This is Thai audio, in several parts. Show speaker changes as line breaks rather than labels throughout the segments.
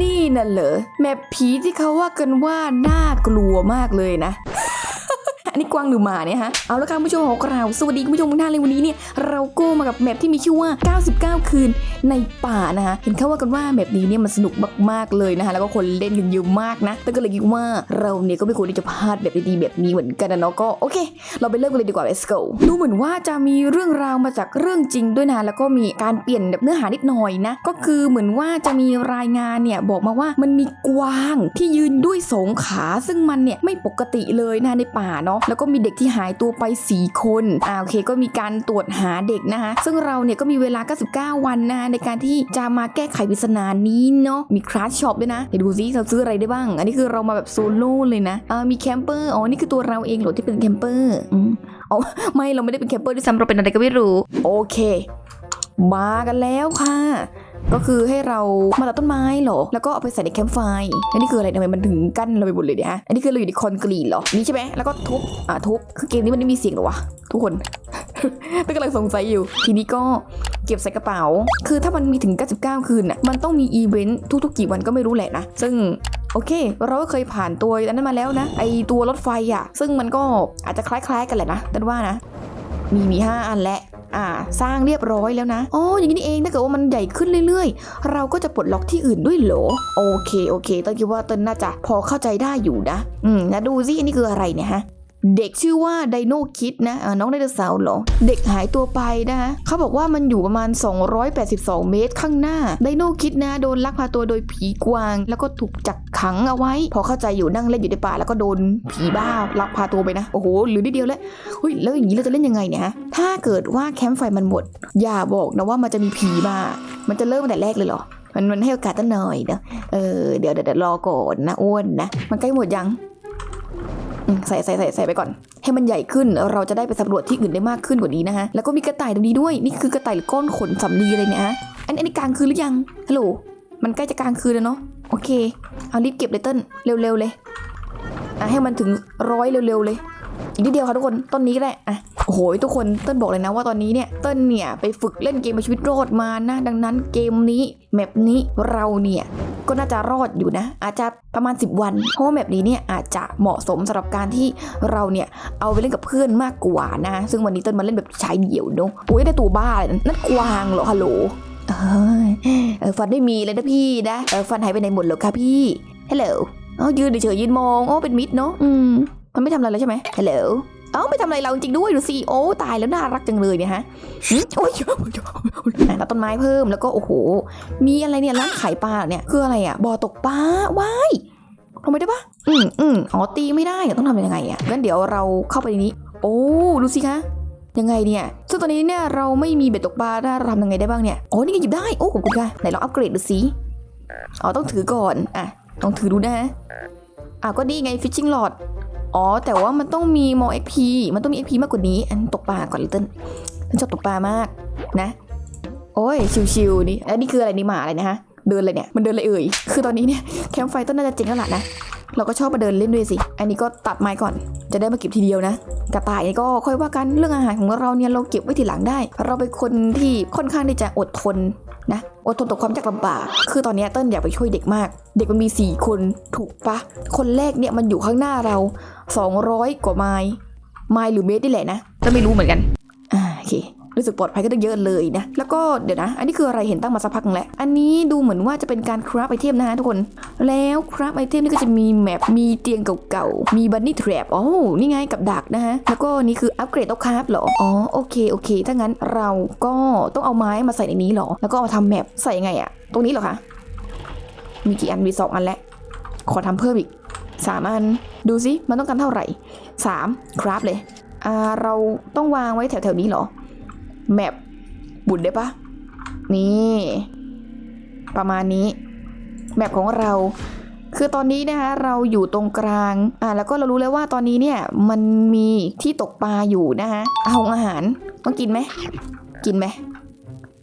นี่น่ะเหรอแมปผีที่เขาว่ากันว่าน่ากลัวมากเลยนะ อันนี้กวางหรือหมาเนี่ยฮะ เอาละครับผู้ชมของเรา สวัสดีคุณผู้ชมทุกท่านเลยวันนี้เนี่ยเราก็มากับแมปที่มีชื่อว่า 99 คืนในป่านะคะ เห็นเขาว่ากันว่าแมปนี้เนี่ยมันสนุกมากๆเลยนะคะ แล้วก็คนเล่นกันเยอะมากนะแต่ก็เลยคิดว่าเราเนี่ยก็ไม่ควรที่จะพลาดแบบดีๆแบบนี้เหมือนกันนะเนาะ ก็โอเค เราไปเริ่มกันเลยดีกว่า let's go ดูเหมือนว่าจะมีเรื่องราวมาจากเรื่องจริงด้วยนะ แล้วก็มีการเปลี่ยนแบบเนื้อหานิดหน่อยนะ ก็คือเหมือนว่าจะมีรายงานเนี่ยบอกมาว่ามันมีกวางที่ยืนด้วยสองขา ซึ่งมันเนี่ยไม่ปกติเลยนะในป่าเนาะแล้วก็มีเด็กที่หายตัวไป 4 คนอ่าโอเคก็มีการตรวจหาเด็กนะคะ ซึ่งเราเนี่ยก็มีเวลา 99 วันนะคะในการที่จะมาแก้ไขปริศนานี้เนาะมีคราสช็อปด้วยนะเดี๋ยวดูซิเราซื้ออะไรได้บ้าง อันนี้คือเรามาแบบโซโล่เลยนะอ่ามีแคมเปอร์อ๋อนี่คือตัวเราเองเหรอที่เป็นแคมเปอร์อืมอ๋อไม่เราไม่ได้เป็นแคมเปอร์ด้วยซ้ำเราเป็นอะไรก็ไม่รู้ โอเค มากันแล้วค่ะ ก็คือให้เรามาตัดต้นไม้เหรอ แล้วก็เอาไปใส่ในแคมป์ไฟอันนี้คืออะไรทำไมมันถึงกั้นเราไปหมดเลยเนี่ยฮะอันนี้คือเราอยู่ในคอนกรีตเหรอ นี่ใช่ไหมแล้วก็ทุบ อ่าทุบ คือเกมนี้มันไม่มีเสียงหรอวะ ทุกคนก็กำลังสงสัยอยู่ ทีนี้ก็เก็บใส่กระเป๋า คือถ้ามันมีถึง 99 คืนน่ะ มันต้องมีอีเวนต์ทุกๆกี่วันก็ไม่รู้แหละนะ ซึ่งโอเค เราก็เคยผ่านตัวอันนั้นมาแล้วนะ ไอตัวรถไฟอะ ซึ่งมันก็อาจจะคล้ายๆกันแหละนะแต่ว่านะ มีมีห้าอันและอ่า สร้างเรียบร้อยแล้วนะอ๋ออย่างนี้เองถ้าเกิดว่ามันใหญ่ขึ้นเรื่อยๆ เราก็จะปลดล็อกที่อื่นด้วยเหรอโอเคโอเคเต้นคิดว่าเต้นน่าจะพอเข้าใจได้อยู่นะ อืมนะดูสิอันนี้คืออะไรเนี่ยฮะ เด็กชื่อว่าไดโนคิดนะน้องไดโนเสาร์เหรอ เด็กหายตัวไปนะฮะเขาบอกว่ามันอยู่ประมาณ 282 เมตรข้างหน้าไดโนคิดนะโดนลักพาตัวโดยผีกวาง แล้วก็ถูกจับขังเอาไว้ พอเข้าใจอยู่นั่งเล่นอยู่ในป่าแล้วก็โดนผีบ้าลักพาตัวไปนะ โอ้โหเหรือนิดเดียวแล้วเฮ้ยแล้วอย่างนี้เราจะเล่นยังไงเนี่ยฮะถ้าเกิดว่าแคมป์ไฟมันหมด อย่าบอกนะว่ามันจะมีผีมามันจะเริ่มตั้งแต่แรกเลยเหรอมันมันให้โอกาสตั้งหน่อยเนอะเออเดี๋ยวเดี๋ยวรอก่อนนะอ้วนนะ มันใกล้หมดยัง ใส่ใส่ใส่ใส่ไปก่อน ให้มันใหญ่ขึ้นเราจะได้ไปสำรวจที่อื่นได้มากขึ้นกว่านี้นะฮะแล้วก็มีกระต่ายตรงนี้ด้วยนี่คือกระต่ายก้อนขนสำลีอะไรเนี่ยฮะอันอันนี้กลางคืนหรือยังฮัลโหลมันใกล้จะกลางคืนแล้วเนาะโอเคเอารีบเก็บเลยเติ้ลเร็วๆเลยอะให้มันถึงร้อยเร็วๆเลย อีกนิดเดียวค่ะทุกคนต้นนี้ก็ได้อะโอ้โหทุกคนเต้นบอกเลยนะว่าตอนนี้เนี่ยเต้นเนี่ยไปฝึกเล่นเกมเอาชีวิตรอดมานะดังนั้นเกมนี้แมปนี้เราเนี่ยก็น่าจะรอดอยู่นะ อาจจะประมาณ 10 วัน เพราะว่าแมปนี้เนี่ยอาจจะเหมาะสมสำหรับการที่เราเนี่ยเอาไปเล่นกับเพื่อนมากกว่านะ ซึ่งวันนี้เต้นมาเล่นแบบชายเดี่ยวเนอะโอ้ยได้ตัวบ้าเลยนะนั่นกวางเหรอฮัลโหลเอยเอฟันไม่มีเลยนะพี่นะเออฟันหายไปไหนหมดเหรอคะพี่ฮัลโหลอ๋อยืนเฉยยืนมองอ๋อเป็นมิดเนาะอืม มันไม่ทำอะไรแล้วใช่ไหมฮัลโหลเอ้าไม่ทำอะไรเราจริงๆด้วยดูสิโอ้ตายแล้วน่ารักจังเลยเนี่ยฮะหึโอ้ยอะตัดต้นไม้เพิ่มแล้วก็โอ้โห มีอะไรเนี่ยร้านขายปลาเหรอเนี่ยคืออะไรอะบ่อตกปลาว้ายทำไมได้ปะอืมอืมอ๋อตีไม่ได้อะต้องทำยังไงอะงั้นเดี๋ยวเราเข้าไปในนี้ โอ้ดูสิคะยังไงเนี่ย ซึ่งตอนนี้เนี่ยเราไม่มีเบ็ดตกปลาถ้าเราทำยังไงได้บ้างเนี่ยอ๋อนี่ก็หยิบได้ โอ้ขอบคุณค่ะ ไหนลองอัปเกรดดูสิ อ๋อต้องถือก่อน อะ ต้องถือดูนะอะก็ดีไง fishing rod อ๋ อ๋อ แต่ว่ามันต้องมีมอ XP มันต้องมี XP มากกว่านี้ อันตกปลาก่อนลิตเติ้ลฉันชอบตกปลามากนะ โอ้ย ชิวๆนี่แล้วนี่คืออะไรนี่หมาอะไรนะฮะ เดินเลยเนี่ย มันเดินเลยเอ่ย คือตอนนี้เนี่ยแคมป์ไฟต้นน่าจะเจ๋งแล้วล่ะนะ เราก็ชอบมาเดินเล่นด้วยสิ อันนี้ก็ตัดไม้ก่อน จะได้มาเก็บทีเดียวนะ กระต่ายนี่ก็ค่อยว่ากัน เรื่องอาหารของเราเนี่ยเราเก็บไว้ทีหลังได้ เราเป็นคนที่ค่อนข้างที่จะอดทน อดทนต่อความยากลำบาก คือตอนเนี้ยเต้นอยากไปช่วยเด็กมาก เด็กมันมีสี่คนถูกปะ คนแรกเนี่ยมันอยู่ข้างหน้าเรา 200 กว่าไมล์ ไมล์หรือเมตรนี่แหละนะก็ไม่รู้เหมือนกัน อ่าโอเค รู้สึกปลอดภัยก็ต้เยอะเลยนะ แล้วก็เดี๋ยวนะ อันนี้คืออะไรเห็นตั้งมาสักพักแล้ว อันนี้ดูเหมือนว่าจะเป็นการคราฟไอเทมนะฮะทุกคน แล้วคราฟไอเทมนี่ก็จะมีแมป มีเตียงเก่าๆ มีบันนี่แทรปอ๋อนี่ไงกับดักนะฮะ แล้วก็นี่คืออัปเกรดต้อคราฟเหรอ อ๋อโอเคโอเค ถ้างั้นเราก็ต้องเอาไม้มาใส่ในนี้เหรอ แล้วก็เอาทำแมปใส่ยังไงอะตรงนี้เหรอคะ มีกี่อัน มีสองอันแล้ว ขอทำเพิ่มอีกสามอัน ดูสิมันต้องการเท่าไหร่สามครับเลย อ่าเราต้องวางไว้แถวๆนี้เหรอ แมปบุดได้ปะนี่ ประมาณนี้ แมปของเรา คือตอนนี้นะคะเราอยู่ตรงกลางอ่าแล้วก็เรารู้แล้วว่าตอนนี้เนี่ยมันมีที่ตกปลาอยู่นะคะเอาอาหารต้องกินไหมกินไหม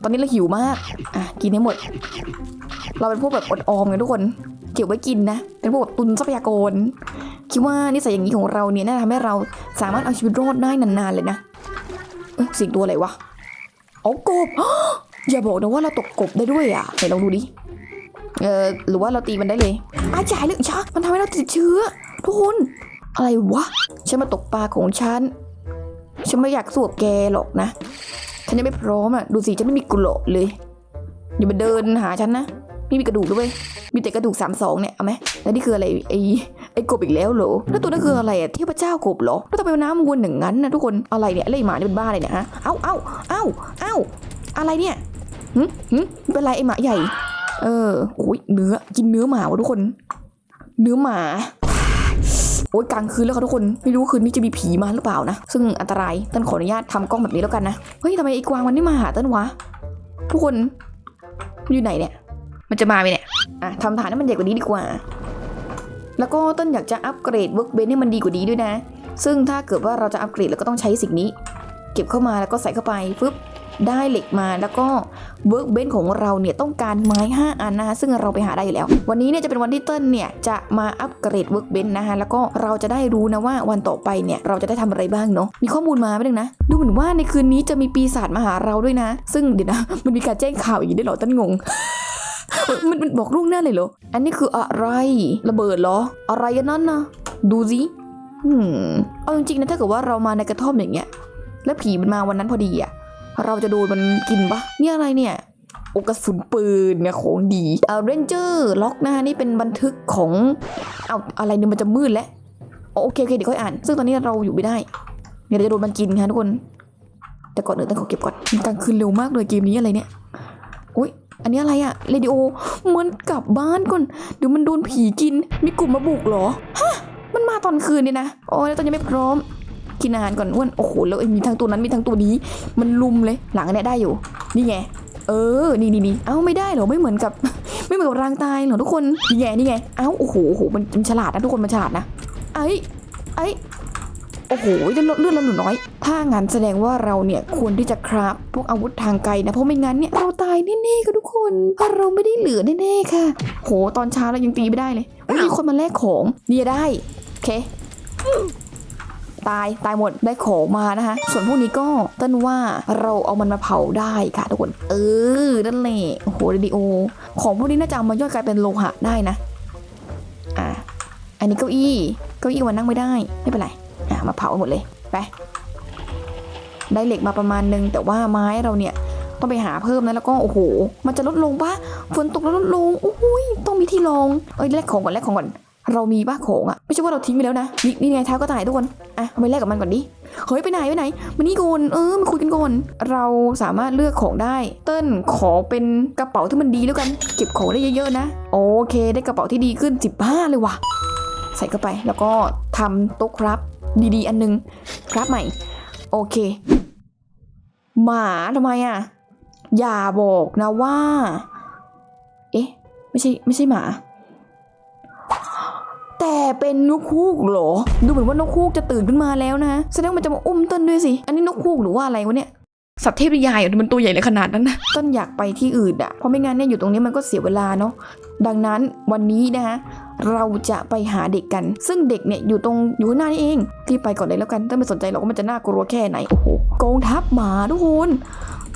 ตอนนี้เราหิวมากอะกินให้หมด เราเป็นพวกแบบอดออมกันทุกคนเก็บไว้กินนะ เป็นพวกแบบตุนทรัพยากร คิดว่านิสัยอย่างนี้ของเราเนี่ยน่าทำให้เราสามารถเอาชีวิตรอดได้นานๆเลยนะเอ้ยสิ่งตัวอะไรวะ อ๋อกบ อย่าบอกนะว่าเราตกกบได้ด้วยอะไหนลองดูดิ เออหรือว่าเราตีมันได้เลยอาจ่ายเลยชะมันทำให้เราติดเชื้อ ทุกคน อะไรวะ ฉันมาตกปลาของฉัน ฉันไม่อยากสวบแกหรอกนะ ฉันยังไม่พร้อมอะ ดูสิฉันไม่มีกุโหลกเลย อย่ามาเดินหาฉันนะ ไม่มีกระดูกด้วย มีแต่กระดูกสามสองเนี่ย เอาไหมแล้วนี่คืออะไรไอ้ ไอ้กบอีกแล้วเหรอแล้วตัวนั้นคืออะไรอะเทพเจ้ากบเหรอแล้วทำไมน้ำวนอย่างนั้นนะทุกคนอะไรเนี่ยอะไรหมาเนี่ยเป็นบ้าอะไรเนี่ยฮะเอ้าเอ้าเอ้าเอ้าอะไรเนี่ยหึหึเป็นไรไอ้หมาใหญ่ เออโอ้ยเนื้อกินเนื้อหมาวะทุกคน เนื้อหมาโอ้ยกลางคืนแล้วค่ะทุกคนไม่รู้คืนนี้จะมีผีมาหรือเปล่านะ ซึ่งอันตรายต้นขออนุญาตทำกล้องแบบนี้แล้วกันนะเฮ้ยทำไมไอ้กวางมันไม่มาหาต้นวะทุกคนมันอยู่ไหนเนี่ย มันจะมาไหมเนี่ยอะทำฐานให้มันใหญ่กว่านี้ดีกว่า แล้วก็ต้นอยากจะอัปเกรดเวิร์กเบนให้มันดีกว่านี้ด้วยนะ ซึ่งถ้าเกิดว่าเราจะอัปเกรดเราก็ต้องใช้สิ่งนี้ เก็บเข้ามาแล้วก็ใส่เข้าไปฟึ๊บได้เหล็กมาแล้วก็เวิร์กเบนของเราเนี่ยต้องการไม้ 5 อันนะคะซึ่งเราไปหาได้อยู่แล้ว วันนี้เนี่ยจะเป็นวันที่เติ้ลเนี่ยจะมาอัปเกรดเวิร์กเบนนะคะแล้วก็เราจะได้รู้นะว่าวันต่อไปเนี่ยเราจะได้ทำอะไรบ้างเนาะมีข้อมูลมาไม่ได้นะ ดูเหมือนว่าในคืนนี้จะมีปีศาจมาหาเราด้วยนะ ซึ่งเดี๋ยวนะมันมีการแจ้งข่าวอย่างนี้ได้หรอต้นงง มันมันบอกล่วงหน้าเลยเหรอ อันนี้คืออะไร ระเบิดเหรอ อะไรกันนั่นนะดูสิอืมเอาจริงๆนะถ้าเกิดว่าเรามาในกระท่อมอย่างเงี้ย แล้วผีมันมาวันนั้นพอดีอะเราจะโดนมันกินปะนี่อะไรเนี่ยโอกระสุนปืนเนี่ยของดีเออเรนเจอร์ล็อกนะนี่เป็นบันทึกของเอาอะไรเนี่ยมันจะมืดแล้วโอเคโอเคเดี๋ยวค่อยอ่าน ซึ่งตอนนี้เราอยู่ไม่ได้เดี๋ยวเราจะโดนมันกินค่ะทุกคน แต่ก่อนอื่นต้องขอเก็บก่อนมันกลางคืนเร็วมากเลยเกมนี้อะไรเนี่ย อันนี้อะไรอะเรดิโอเหมือนกลับบ้านก่อนเดี๋ยวมันโดนผีกิน มีกลุ่มมาบุกเหรอ ฮะ มันมาตอนคืนเนี่ยนะ โอ้ยแล้วตอนยังไม่พร้อม กินอาหารก่อนอ้วน โอ้โห แล้วไอ้มีทั้งตัวนั้นมีทั้งตัวนี้ มันลุมเลย หลังอันเนี้ยได้อยู่ นี่ไง เออ นี่นี่นี่เอ้าไม่ได้เหรอ ไม่เหมือนกับ ไม่เหมือนกับรางตายเหรอทุกคน นี่ไง นี่ไง เอ้า โอ้โห โอ้โห มันมันฉลาดนะทุกคน มันฉลาดนะ ไอ้ ไอ้ อ้โหเลือดเลือดเราหนูน้อย ถ้างั้นแสดงว่าเราเนี่ยควรที่จะคราฟพวกอาวุธทางไกลนะ เพราะไม่งั้นเนี่ยเราตายแน่ๆค่ะทุกคนเพราะเราไม่ได้เหลือแน่ๆค่ะ โหตอนเช้าเรายังตีไม่ได้เลยอุ๊ยมีคนมาแลกของเนี่ยได้โอเคตายตายหมดได้ของมานะคะ ส่วนพวกนี้ก็ต้นว่าเราเอามันมาเผาได้ค่ะทุกคน เออนั่นแหละโอ้โหเรดิโอ ของพวกนี้น่าจะเอามาย่อยกลายเป็นโลหะได้นะ อะอันนี้เก้าอี้ เก้าอี้มันนั่งไม่ได้ ไม่เป็นไร อะมาเผาหมดเลยไปได้เหล็กมาประมาณนึงแต่ว่าไม้เราเนี่ยต้องไปหาเพิ่มนะแล้วก็โอ้โห มันจะลดลงปะฝนตกแล้วลดลงโอ้ยต้องมีที่รองเอ้ยแลกของก่อนแลกของก่อนเรามีบ้าของอะไม่ใช่ว่าเราทิ้งไปแล้วนะนี่นี่ไงเท้าก็ตายทุกคนอะเอาไปแลกกับมันก่อนดิเฮ้ยไปไหนไปไหนมานี่ก่อนเออมาคุยกันก่อนเราสามารถเลือกของได้ เติ้ลขอเป็นกระเป๋าที่มันดีแล้วกัน เก็บของได้เยอะๆนะ โอเค ได้กระเป๋าที่ดีขึ้น15เลยว่ะ ใส่เข้าไปแล้วก็ทำโต๊ะครับ ดีๆ อันนึงครับใหม่ โอเค หมาทำไมอะ อย่าบอกนะว่า เอ๊ะ ไม่ใช่ ไม่ใช่หมา แต่เป็นนกคูกเหรอ ดูเหมือนว่านกคูกจะตื่นขึ้นมาแล้วนะแสดงว่ามันจะมาอุ้มต้นด้วยสิ อันนี้นกคูกหรือว่าอะไรวะเนี่ยสัตว์เทพนิยายมันตัวใหญ่เลยขนาดนั้นนะต้นอยากไปที่อื่นอะเพราะไม่งั้นเนี่ยอยู่ตรงนี้มันก็เสียเวลาเนาะดังนั้นวันนี้นะคะ เราจะไปหาเด็กกัน ซึ่งเด็กเนี่ยอยู่ตรงอยู่หน้านี่เองรีบไปก่อนเลยแล้วกันถ้าไม่สนใจหรอกว่ามันจะน่ากลัวแค่ไหนโอ้โหกองทัพหมาทุกคน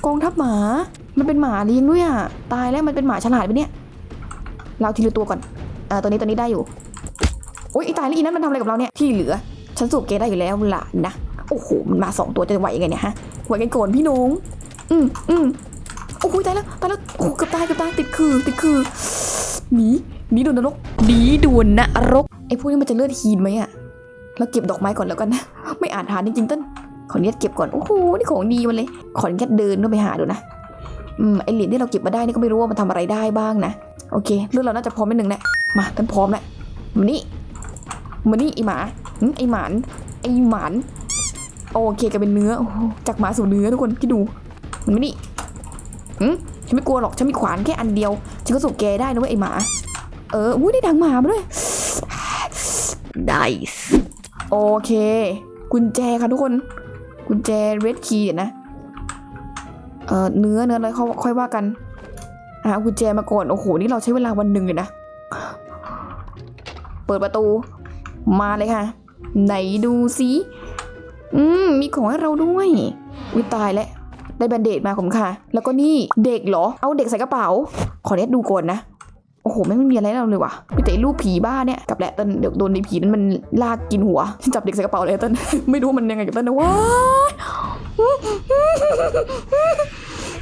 กองทัพหมา มันเป็นหมาเลี้ยงด้วยอะตายแล้วมันเป็นหมาฉลาดไปเนี่ยเราทีละตัวก่อนเออตัวนี้ตัวนี้ได้อยู่โอ๊ยไอ้ตายแล้วอีนั้นมันทำอะไรกับเราเนี่ยที่เหลือฉันสูบเกได้อยู่แล้วล่ะนะโอ้โหมันมาสองตัวจะไหวยังไงเนี่ยฮะไหวกันโกนพี่น้องอืมอืมโอ้โหตายแล้วตายแล้วโอ้เกือบตายเกือบตายติดคือติดคือหนี หนีด่วนรกหนีด่วนนรกไอ้พวกนี้มันจะเลือดฮีนไหมอะเราเก็บดอกไม้ก่อนแล้วกันนะ ไม่อ่านทานจริงๆต้นขออนุญาตเก็บก่อน โอ้โห นี่ของดีมันเลย ขออนุญาตเดินเข้าไปหาดูนะ อืม ไอเหรียญที่เราเก็บมาได้นี่ก็ไม่รู้ว่ามันทำอะไรได้บ้างนะ โอเคเรื่องเราน่าจะพร้อมนิดนึงแหละ มาต้นพร้อมแล้วมานี่มานี่ไอหมาไอหมาน ไอหมาน โอเคกลายเป็นเนื้อ จากหมาสู่เนื้อทุกคนคิดดู มันไม่นี่หึฉันไม่กลัวหรอก ฉันมีขวานแค่อันเดียว ฉันก็สู้แกได้นะเว้ยไอหมา เอออุ้ยได้ดังหมามาด้วยได้โอเค กุญแจค่ะทุกคน กุญแจเรดคีย์นะ เออเนื้อเนื้ออะไรเขาค่อยว่ากันอะเอากุญแจมาก่อน โอ้โห นี่เราใช้เวลาวันหนึ่งเลยนะ เปิดประตู มาเลยค่ะ ไหนดูสิอืม มีของให้เราด้วยวิตายแล้วได้แบนเดดมาผมค่ะ แล้วก็นี่เด็กเหรอ เอาเด็กใส่กระเป๋า ขอเน็ตดูก่อนนะ โอ้โหแม่ไม่มีอะไรให้เราเลยว่ะมีแต่รูปผีบ้าเนี่ยกับแหละเต้นเดี๋ยวโดนในผีนั้นมันลากกินหัวฉันจับเด็กใส่กระเป๋าเลยเต้นไม่รู้มันยังไงกับเต้นนะว้า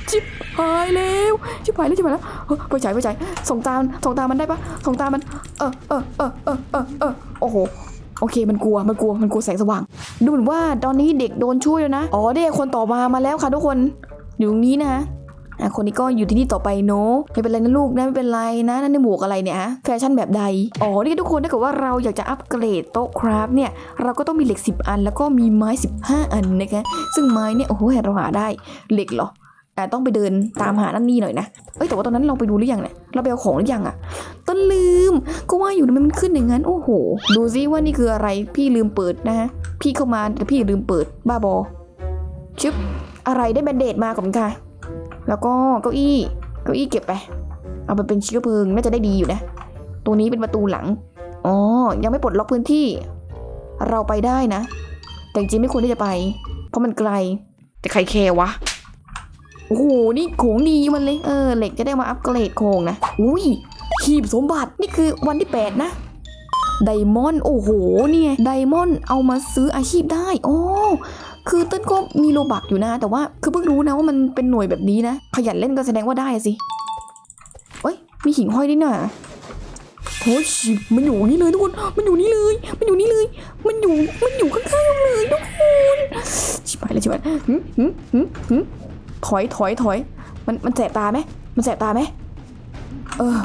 ชิบหายแล้วชิบหายแล้วชิบหายแล้วไปฉายไปฉายส่งตามส่งตามมันได้ปะส่งตามมัน เออเออเออเออเออเออโอ้โหโอเคมันกลัวมันกลัวมันกลัวแสงสว่าง ดูเหมือนว่าตอนนี้เด็กโดนช่วยแล้วนะอ๋อเด็กคนต่อมามาแล้วค่ะทุกคนอยู่ตรงนี้นะ คนนี้ก็อยู่ที่นี่ต่อไปเนอะไม่เป็นไรนะลูกนะไม่เป็นไรนะนั่นในหมวกอะไรเนี่ยฮะแฟชั่นแบบใดอ๋อนี่ทุกคนถ้าเกิดว่าเราอยากจะอัปเกรดโต๊ะคราฟเนี่ยเราก็ต้องมีเหล็ก 10 อัน แล้วก็มีไม้ 15 อันนะคะซึ่งไม้เนี่ยโอ้โหเราหาได้เหล็กเหรออะต้องไปเดินตามหานั่นนี่หน่อยนะเอ้ยแต่ว่าตอนนั้นเราไปดูหรือยังเนี่ยเราไปเอาของหรือยังอะต้นลืม ก็ว่าอยู่ทำไมมันขึ้นอย่างนั้นโอ้โห ดูซิว่านี่คืออะไรพี่ลืมเปิดนะฮะพี่เข้ามาแต่พี่ลืมเปิดบ้าบอชึบอะไรได้แบนเดดมาขอบคุณค่ะ แล้วก็เก้าอี้ เก้าอี้เก็บไป เอาไปเป็นเชื้อเพลิงน่าจะได้ดีอยู่นะ ตรงนี้เป็นประตูหลัง อ๋อ ยังไม่ปลดล็อกพื้นที่ เราไปได้นะ แต่จริงไม่ควรที่จะไป เพราะมันไกล แต่ใครแคร์วะ โอ้โห นี่ของดีมันเลย เออ เหล็กจะได้มาอัปเกรดโครงนะ อุ้ยหีบสมบัติ นี่คือวันที่ 8 นะไดมอนด์โอ้โห เนี่ยไดมอนด์เอามาซื้ออาชีพได้ โอ้ คือเต้นก็มีโลบักอยู่นะ แต่ว่าคือเพิ่งรู้นะว่ามันเป็นหน่วยแบบนี้นะ ขยันเล่นก็แสดงว่าได้สิเอ้ย มีหิ่งห้อยด้วยนะโอ้ยชิมันอยู่นี่เลยทุกคน มันอยู่นี่เลย มันอยู่นี่เลย มันอยู่ มันอยู่ข้างๆเลยทุกคนชิบหายเลยชิบหายหึหึหึหึถอยถอยถอย มันมันแสบตาไหมมันแสบตาไหมเออ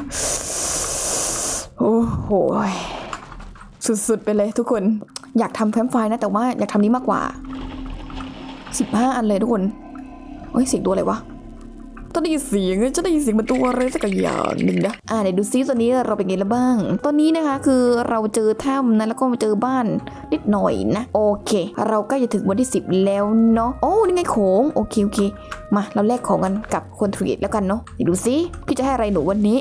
โอ้โหสุดๆไปเลยทุกคน อยากทำแฟ้มไฟล์นะ แต่ว่าอยากทำนี้มากกว่า สิบห้าอันเลยทุกคนเฮ้ยเสียงตัวอะไรวะ ต้องได้ยินเสียงจะได้ยินเสียงมันตัวอะไรสักอย่างหนึ่งนะอ่าเดี๋ยวดูซิตอนนี้เราเป็นไงแล้วบ้าง ตอนนี้นะคะคือเราเจอถ้ำนะแล้วก็มาเจอบ้านนิดหน่อยนะโอเค เราใกล้จะถึงวันที่ 10 แล้วเนาะโอ้นี่ไงโขงโอเคโอเค มาเราแลกของกันกับคนทรีตแล้วกันเนาะเดี๋ยวดูซิพี่จะให้อะไรหนูวันนี้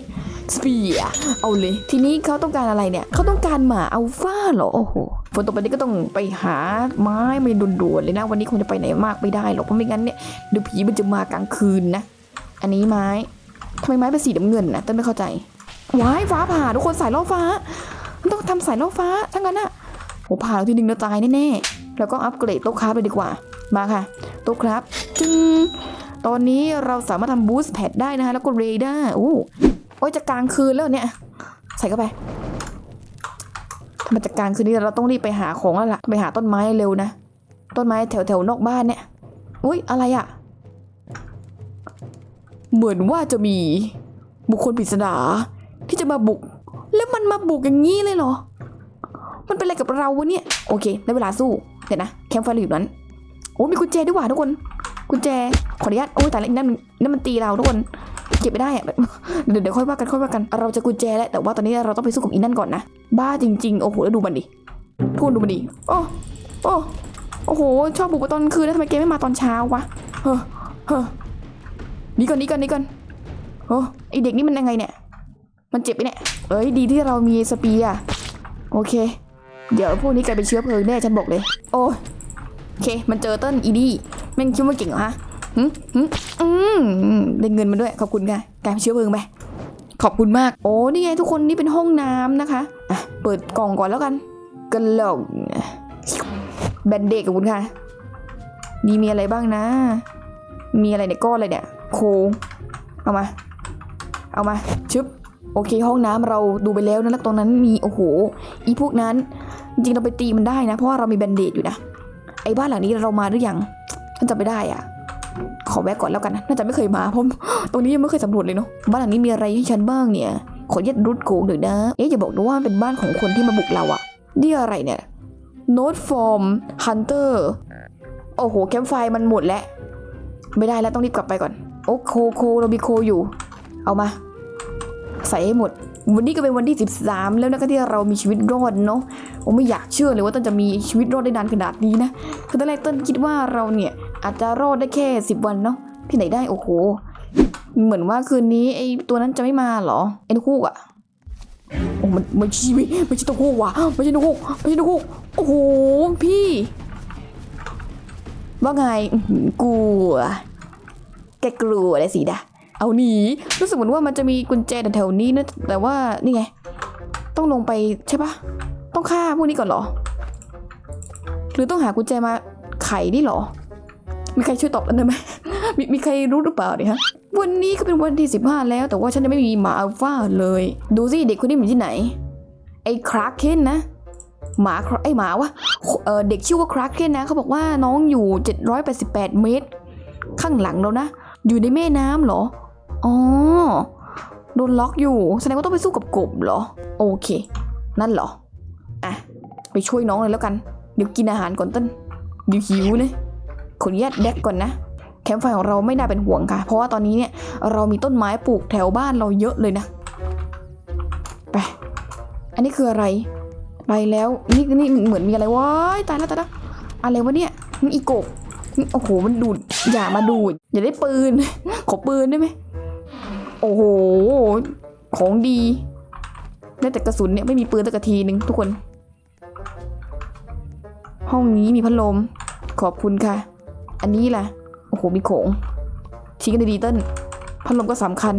สเปียเอาเลย ทีนี้เขาต้องการอะไรเนี่ยเขาต้องการหมาอัลฟาเหรอโอ้โหฝนตกไปนี้ก็ต้องไปหาไม้ไม่ด่วนๆเลยนะ วันนี้คงจะไปไหนมากไม่ได้หรอกเพราะไม่งั้นเนี่ยเดี๋ยวผีมันจะมากลางคืนนะ อันนี้ไม้ทำไมไม้เป็นสีน้ำเงินนะต้นไม่เข้าใจว้ายฟ้าผ่าทุกคนสายล่อฟ้า มันต้องทำสายล่อฟ้าทั้งนั้นอะโหผ่าแล้วทีนึงเราตายแน่ๆแล้วก็อัปเกรดโต๊ะคราฟเลยดีกว่า มาค่ะโต๊ะคราฟจึงตอนนี้เราสามารถทำบูสต์แพดได้นะคะแล้วก็เรดาร์โอ้โอ้ยจะกลางคืนแล้วเนี่ย ใส่เข้าไปมันจะกลางคืนนี้เราต้องรีบไปหาของแล้วล่ะไปหาต้นไม้เร็วนะ ต้นไม้แถวแถวๆนอกบ้านเนี่ย อุ้ยอะไรอะ เหมือนว่าจะมีบุคคลปริศนาที่จะมาบุก แล้วมันมาบุกอย่างนี้เลยเหรอ มันเป็นอะไรกับเราวะเนี่ย โอเคได้เวลาสู้ เดี๋ยวนะ แคมป์ไฟเราอยู่นั้น โอ้มีกุญแจด้วยว่ะทุกคน กุญแจ ขออนุญาต โอ้ยแต่ละอีนั่นมันนั่นมันตีเราทุกคน เก็บไม่ได้อะเดี๋ยวเดี๋ยวค่อยว่ากันค่อยว่ากัน เราจะกุญแจแล้ว แต่ว่าตอนนี้เราต้องไปสู้กับอีนั่นก่อนนะ บ้าจริงๆ โอ้โหแล้วดูมันดิพูดดูมันดิ โอ้ โอ้ โอ้โห ชอบบุกมาตอนคืนแล้วทำไมเกมไม่มาตอนเช้าวะ เฮ้อเฮ้อ นี่ก่อนนี่ก่อนนี่ก่อนโอ้ไอเด็กนี่มันยังไงเนี่ย มันเจ็บไปเนี่ย เอ้ยดีที่เรามีสปียร์โอเค เดี๋ยวพวกนี้กลายเป็นเชื้อเพลิงแน่ฉันบอกเลย โอ้โอเค มันเจอเต้นอีดี้แม่งคิดว่าเก่งเหรอฮะหึหึอืมได้เงินมาด้วยขอบคุณค่ะกลายเป็นเชื้อเพลิงไปขอบคุณมาก โอ้นี่ไงทุกคนนี่เป็นห้องน้ำนะคะอะเปิดกล่องก่อนแล้วกันกระโหลกแบนเด็กกับคุณค่ะ มีมีอะไรบ้างนะ มีอะไรเนี่ยก้อนอะไรเนี่ย โคเอามา เอามา ชึบ โอเค ห้องน้ำเราดูไปแล้วนะแล้วตรงนั้นมี โอ้โห อีพวกนั้น จริงเราไปตีมันได้นะ เพราะว่าเรามีแบนเดดอยู่นะ ไอ้บ้านหลังนี้เรามาหรือยังฉันจำไม่ได้อะ ขอแวะก่อนแล้วกันนะน่าจะไม่เคยมาเพราะตรงนี้ยังไม่เคยสำรวจเลยเนาะ บ้านหลังนี้มีอะไรให้ฉันบ้างเนี่ย ขอยัดรุดโกงหน่อยนะ เอ๊ะอย่าบอกนะว่าเป็นบ้านของคนที่มาบุกเราอะนี่อะไรเนี่ย Note from Hunter โอ้โหแคมไฟมันหมดแล้ว ไม่ได้แล้วต้องรีบกลับไปก่อน อ้โคโคเรามีโคอยู่ เอามา ใส่ให้หมด วันนี้ก็เป็นวันที่ 13 แล้วนะคะที่เรามีชีวิตรอดเนาะผมไม่อยากเชื่อเลยว่าต้นจะมีชีวิตรอดได้นานขนาดนี้นะคือตอนแรกต้นคิดว่าเราเนี่ยอาจจะรอดได้แค่ 10 วันเนาะที่ไหนได้โอ้โห เหมือนว่าคืนนี้ไอตัวนั้นจะไม่มาเหรอไอ้นกฮูกอะโอ้มันไม่ใช่ไม่ใช่นกฮูกว่ะไม่ใช่นกฮูกไม่ใช่นกฮูกโอ้โหพี่ว่าไงกลัว แกกลัวอะไรสิดะเอาหนีรู้สึกเหมือนว่ามันจะมีกุญแจแถวๆนี้นะแต่ว่านี่ไง ต้องลงไปใช่ปะต้องฆ่าพวกนี้ก่อนเหรอ หรือต้องหากุญแจมาไขนี่เหรอ มีใครช่วยตอบกันได้ไหมมีมีใครรู้หรือเปล่าเนี่ยฮะวันนี้ก็เป็นวันที่15แล้ว แต่ว่าฉันยังไม่มีหมาอัลฟาเลย ดูสิเด็กคนนี้อยู่ที่ไหน ไอ้คราเคนนะหมาไอ้หมาวะเเด็กชื่อว่าคราเคนนะเขาบอกว่าน้องอยู่ 788 เมตร ข้างหลังแล้วนะ อยู่ในแม่น้ำเหรอ อ๋อ โดนล็อกอยู่ แสดงว่าต้องไปสู้กับกบเหรอ โอเค นั่นเหรอ อะ ไปช่วยน้องเลยแล้วกัน เดี๋ยวกินอาหารก่อนต้นเดี๋ยวหิวเลยขออนุญาตแดกก่อนนะ แคมป์ไฟของเราไม่น่าเป็นห่วงค่ะ เพราะว่าตอนนี้เนี่ยเรามีต้นไม้ปลูกแถวบ้านเราเยอะเลยนะ ไป อันนี้คืออะไร ไปแล้ว นี่นี่เหมือนมีอะไรว้ายตายแล้วตายแล้วอะไรวะเนี่ยนี่อีกบ โอ้โห มันดูด อย่ามาดูด อย่าได้ปืน ขอปืนได้ไหม โอ้โห ของดี ได้แต่กระสุนเนี่ยไม่มีปืนสักทีหนึ่งทุกคน ห้องนี้มีพัดลม ขอบคุณค่ะ อันนี้ล่ะ โอ้โห มีโขงทิ้งกันดีๆเต้น พัดลมก็สำคัญ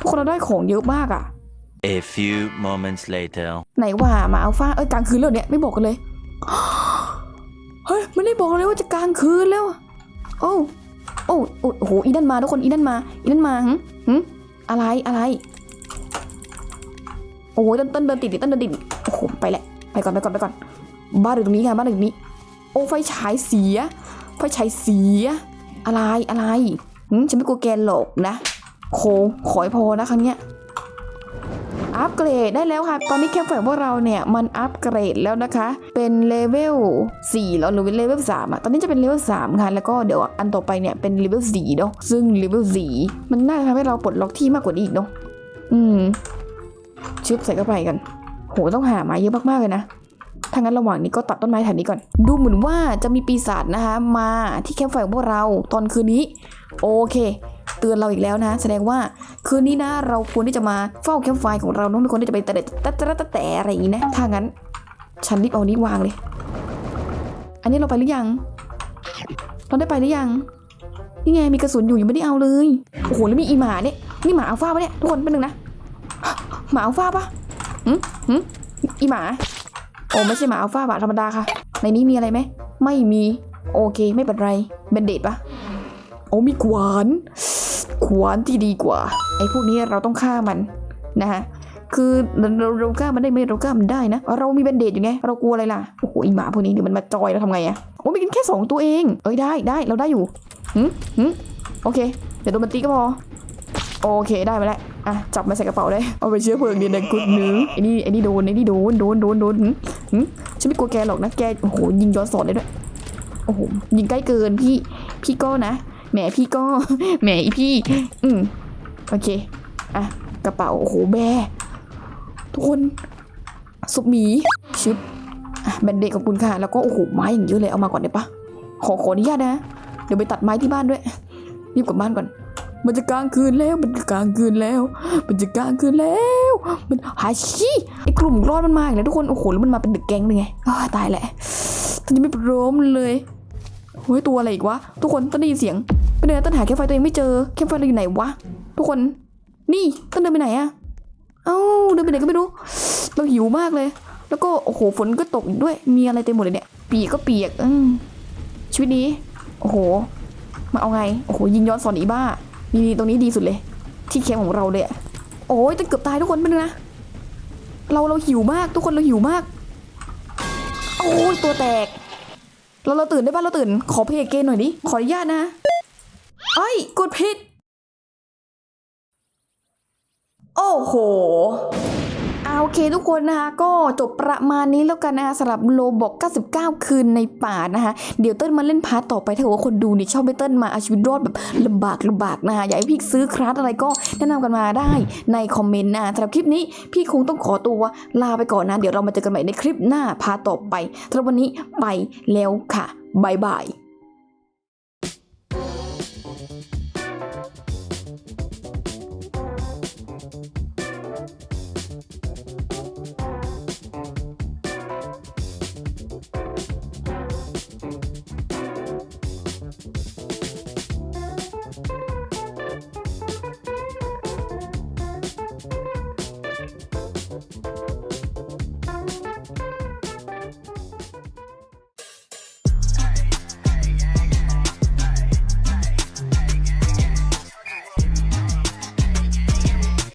พวกเราได้ของเยอะมากอะ
A few moments later.
ไหนว่าหมาอัลฟาเอ้ยกลางคืนแล้วเนี่ยไม่บอกกันเลย เฮ้ยไม่ได้บอกเลยว่าจะกลางคืนแล้วโอ้โอ้โอ้โหอีนั่นมาทุกคนอีนั่นมาอีนั่นมาหึหึอะไรอะไรโอ้โหต้นต้นเดินติดดิต้นเดินติดโอ้โหไปแหละไปก่อนไปก่อนไปก่อน บ้านอยู่ตรงนี้ค่ะบ้านอยู่ตรงนี้ โอ้ไฟฉายเสียไฟฉายเสีย อะไรอะไรหึฉันไม่กลัวแกหรอกนะโคขอให้พอนะครั้งเนี้ย อัปเกรดได้แล้วค่ะ ตอนนี้แคมป์ไฟของพวกเราเนี่ยมันอัปเกรดแล้วนะคะ เป็นเลเวล4แล้วหรือเป็นเลเวล3อะ ตอนนี้จะเป็นเลเวล3ค่ะ แล้วก็เดี๋ยวอันต่อไปเนี่ยเป็นเลเวล4เนาะ ซึ่งเลเวล4มันน่าจะทำให้เราปลดล็อกที่มากกว่านี้อีกเนาะ อืม ชึบใส่เข้าไปกัน โห ต้องหาไม้เยอะมากๆเลยนะถ้างั้นระหว่างนี้ก็ตัดต้นไม้แถวนี้ก่อน ดูเหมือนว่าจะมีปีศาจนะคะ มาที่แคมป์ไฟของพวกเราตอนคืนนี้ โอเค เตือนเราอีกแล้วนะ แสดงว่าคืนนี้นะเราควรที่จะมาเฝ้าแคมป์ไฟของเราเนาะไม่ควรที่จะไปแต่แต่แต่แต่แต่อะไรอย่างนี้นะ ถ้างั้น ฉันรีบเอานี้วางเลย อันนี้เราไปหรือยัง เราได้ไปหรือยัง นี่ไงมีกระสุนอยู่ยังไม่ได้เอาเลย โอ้โหแล้วมีอีหมาเนี่ย นี่หมาอัลฟาปะเนี่ยทุกคนเป็นหนึ่งนะ หมาอัลฟาปะหืมหืมอีหมา โอ้ไม่ใช่หมาอัลฟาหมาธรรมดาค่ะ ในนี้มีอะไรไหม ไม่มี โอเคไม่เป็นไรเบนเดดปะโอ้มีขวาน ขวานที่ดีกว่า ไอ้พวกนี้เราต้องฆ่ามันนะฮะคือเราเราเราฆ่ามันได้ไหมเราฆ่ามันได้นะ เรามีเบนเดดอยู่ไง เรากลัวอะไรล่ะ โอ้โหหมาพวกนี้เดี๋ยวมันมาจอยเราทำไงอะโอ้มีกันแค่สองตัวเอง เอ้ยได้ได้เราได้อยู่หืมหืมโอเค เดี๋ยวโดนมันตีก็พอ โอเคได้มาแล้ว อะจับมาใส่กระเป๋าได้ เอาไปเชื้อเพลิงดีนะกุดเนื้อไอ้นี่ไอ้นี่โดนไอ้นี่โดนโดนโดนโดนหืมหืมฉันไม่กลัวแกหรอกนะแก โอ้โหยิงย้อนสอนได้ด้วย โอ้โหยิงใกล้เกินพี่ พี่ก็นะ แหมพี่ก็แหมอีพี่ อืมโอเค อะ กระเป๋า โอ้โหแบร์ทุกคนสุบหมีชึบอะแบนเดตขอบคุณค่ะ แล้วก็ โอ้โห ไม้อย่างเยอะเลย เอามาก่อนได้ปะขอขออนุญาตนะ เดี๋ยวไปตัดไม้ที่บ้านด้วย รีบกลับบ้านก่อน มันจะกลางคืนแล้ว มันจะกลางคืนแล้ว มันจะกลางคืนแล้ว มันหาชีไอ้กลุ่มรอดมันมาอีกแล้วทุกคน โอ้โห แล้วมันมาเป็นดึกแก๊งเลยไงตายแหละตอนนี้ไม่พร้อมเลยเฮ้ยตัวอะไรอีกวะ ทุกคนต้นได้ยินเสียง ไปเดินต้นหาแคมไฟตัวเองไม่เจอแคมไฟเราอยู่ไหนวะทุกคนนี่ต้นเดินไปไหนอะเอ้าเดินไปไหนก็ไม่รู้ เราหิวมากเลย แล้วก็โอ้โหฝนก็ตกด้วยมีอะไรเต็มหมดเลยเนี่ยปีกก็เปียกอืมชีวิตนี้โอ้โหมาเอาไงโอ้โหยิงย้อนสอนอีบ้านี่ตรงนี้ดีสุดเลย ที่แคมของเราเลยโอ้ยต้นเกือบตายทุกคนไปดูนะเราเราหิวมากทุกคนเราหิวมากโอ้ยตัวแตกเราเราตื่นได้ป่ะเราตื่น ขอเพลงเกนหน่อยดิขออนุญาตนะ เอ้ยกดผิด โอ้โหเอาโอเคทุกคนนะคะ ก็จบประมาณนี้แล้วกันนะคะสำหรับโลบอก99 คืนในป่านะคะ เดี๋ยวเติ้ลมาเล่นพาร์ตต่อไปถ้าเกิดว่าคนดูเนี่ยชอบให้เติ้ลมาเอาชีวิตรอดแบบลำบากลำบากนะคะอยากให้พี่ซื้อคลาสอะไรก็แนะนำกันมาได้ในคอมเมนต์นะสำหรับคลิปนี้พี่คงต้องขอตัวลาไปก่อนนะ เดี๋ยวเรามาเจอกันใหม่ในคลิปหน้าพาร์ตต่อไปสำหรับวันนี้ไปแล้วค่ะบายบาย